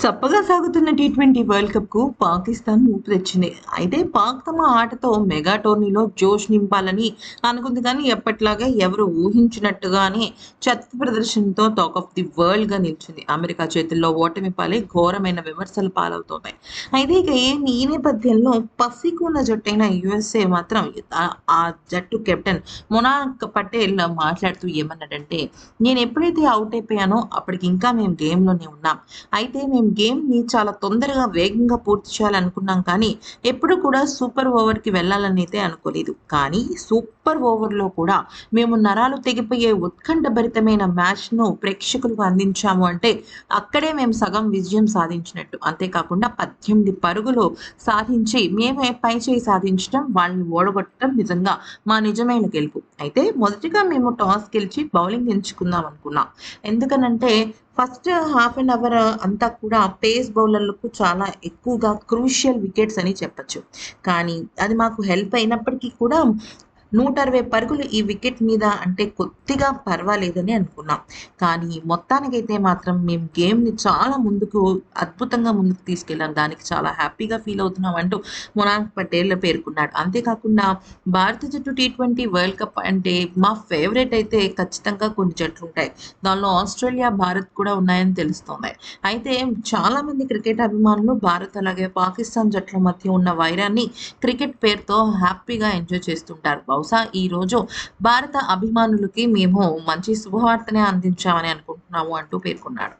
చప్పగా సాగుతున్న T twenty world కప్కు పాకిస్తాన్ ఊపు తెచ్చింది అయితే పాక్ తమ ఆటతో మెగా టోర్నీలో జోష్ నింపాలని అనుకుంది కానీ ఎప్పట్లాగా ఎవరు ఊహించినట్టుగానే చెత్త ప్రదర్శనతో టాక్ ఆఫ్ ది వరల్డ్గా నిలిచింది. అమెరికా చేతుల్లో ఓటమి పాలే ఘోరమైన విమర్శలు పాలవుతున్నాయి అయితే ఇక ఈ నేపథ్యంలో పసికున్న జట్టైన యుఎస్ఏ మాత్రం ఆ- ఆ జట్టు కెప్టెన్ మొనాక్ పటేల్ మాట్లాడుతూ ఏమన్నాడంటే నేను ఎప్పుడైతే అవుట్ అయిపోయానో అప్పటికి ఇంకా మేము గేమ్లోనే ఉన్నాం. అయితే మేము గేమ్ని చాలా తొందరగా వేగంగా పూర్తి చేయాలనుకున్నాం కానీ ఎప్పుడు కూడా సూపర్ ఓవర్కి వెళ్ళాలని అయితే అనుకోలేదు. కానీ సూపర్ ఓవర్లో కూడా మేము నరాలు తెగిపోయే ఉత్కంఠభరితమైన మ్యాచ్ను ప్రేక్షకులకు అందించాము అంటే అక్కడే మేము సగం విజయం సాధించినట్టు. అంతేకాకుండా పద్దెనిమిది పరుగులు సాధించి మేమే పై చేయి సాధించడం వాళ్ళని ఓడగొట్టడం నిజంగా మా నిజమైన గెలుపు. అయితే మొదటిగా మేము టాస్ గెలిచి బౌలింగ్ ఎంచుకుందాం అనుకున్నాం. ఎందుకనంటే ఫస్ట్ హాఫ్ అన్ అవర్ అంతా కూడా పేస్ బౌలర్లకు చాలా ఎక్కువగా క్రూషియల్ వికెట్స్ అని చెప్పచ్చు. కానీ అది మాకు హెల్ప్ అయినప్పటికీ కూడా నూట అరవై పరుగులు ఈ వికెట్ మీద అంటే కొద్దిగా పర్వాలేదని అనుకున్నాం. కానీ మొత్తానికైతే మాత్రం మేము గేమ్ని చాలా ముందుకు అద్భుతంగా ముందుకు తీసుకెళ్ళాం. దానికి చాలా హ్యాపీగా ఫీల్ అవుతున్నాం అంటూ మొనాంక్ పటేల్ పేర్కొన్నాడు. అంతేకాకుండా భారత జట్టు టీ ట్వంటీ వరల్డ్ కప్ అంటే మా ఫేవరెట్ అయితే ఖచ్చితంగా కొన్ని జట్లు ఉంటాయి. దానిలో ఆస్ట్రేలియా భారత్ కూడా ఉన్నాయని తెలుస్తోంది. అయితే చాలా మంది క్రికెట్ అభిమానులు భారత్ అలాగే పాకిస్తాన్ జట్ల మధ్య ఉన్న వైరాన్ని క్రికెట్ పేరుతో హ్యాపీగా ఎంజాయ్ చేస్తుంటారు. బహుశా ఈ రోజు భారత అభిమానులకి మేము మంచి శుభవార్తనే అందించామని అనుకుంటున్నాము అంటూ పేర్కొన్నాడు.